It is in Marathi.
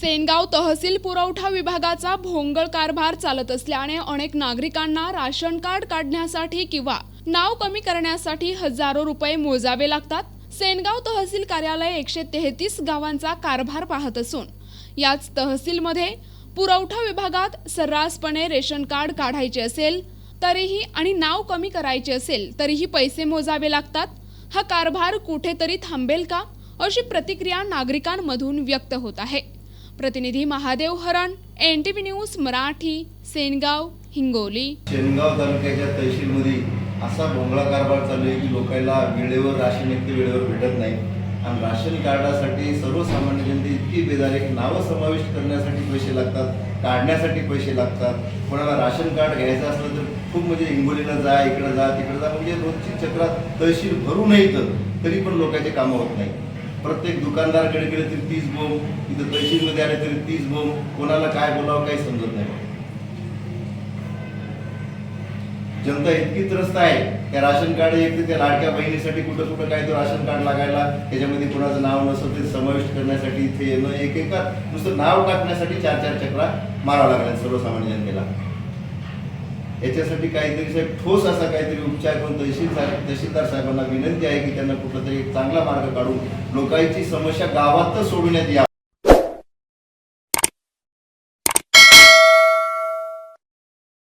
सेनगाव तहसील पुरवठा विभागाचा भोंगळ कारभार चालत असल्याने अनेक नागरिकांना राशन कार्ड काढण्यासाठी किंवा नाव कमी करण्यासाठी हजारो रुपये मोजावे लागतात. सेनगाव तहसील कार्यालय एकशे तेहतीस गावांचा कारभार पाहत असून याच तहसीलमध्ये पुरवठा विभागात सर्रासपणे रेशन कार्ड काढायचे असेल तरीही आणि नाव कमी करायचे असेल तरीही पैसे मोजावे लागतात. हा कारभार कुठेतरी थांबेल का? अशी प्रतिक्रिया नागरिकांमधून व्यक्त होत आहे. प्रतिनिधी Mahadev Haran N T V news Marathi Sengaon Hingoli. Sengaon तालुक्याच्या तहसीलमध्ये असा भोंगळा कारभार चालू आहे की लोकांना वेळेवर राशन एक वेळेवर भेटत नाही. आणि राशन कार्डासाठी सर्वसामान्य जनते इतकी बेदार नावं समाविष्ट करण्यासाठी पैसे लागतात काढण्यासाठी पैसे लागतात. कोणाला राशन कार्ड घ्यायचं असलं तर खूप म्हणजे हिंगोलीला जा इकडं जा तिकडं जा. म्हणजे रोजची चक्रात तहसील भरू तर तरी पण लोकांचे कामं होत नाही. प्रत्येक दुकानदाराकडे गेले तरी तीच बोंब इथं तहसीलमध्ये आले तरी तीच बोंब कोणाला काय बोलावं काही समजत नाही जनता इतकी त्रस्त आहे त्या राशन कार्ड एक तर त्या लाडक्या बहिणीसाठी कुठं कुठं काय तो राशन कार्ड लागायला त्याच्यामध्ये कुणाचं नाव नसतं ते समाविष्ट करण्यासाठी इथे येणं एक एका नुसतं नाव टाकण्यासाठी चार चार चक्रा मारावं लागल्या सर्वसामान्य जनतेला याच्यासाठी काहीतरी साहेब ठोस असा काहीतरी उपचार करून तहसील साहेब तहसीलदार साहेबांना विनंती आहे की त्यांना कुठला तरी एक चांगला मार्ग काढून लोकांची समस्या गावातच सोडवण्यात या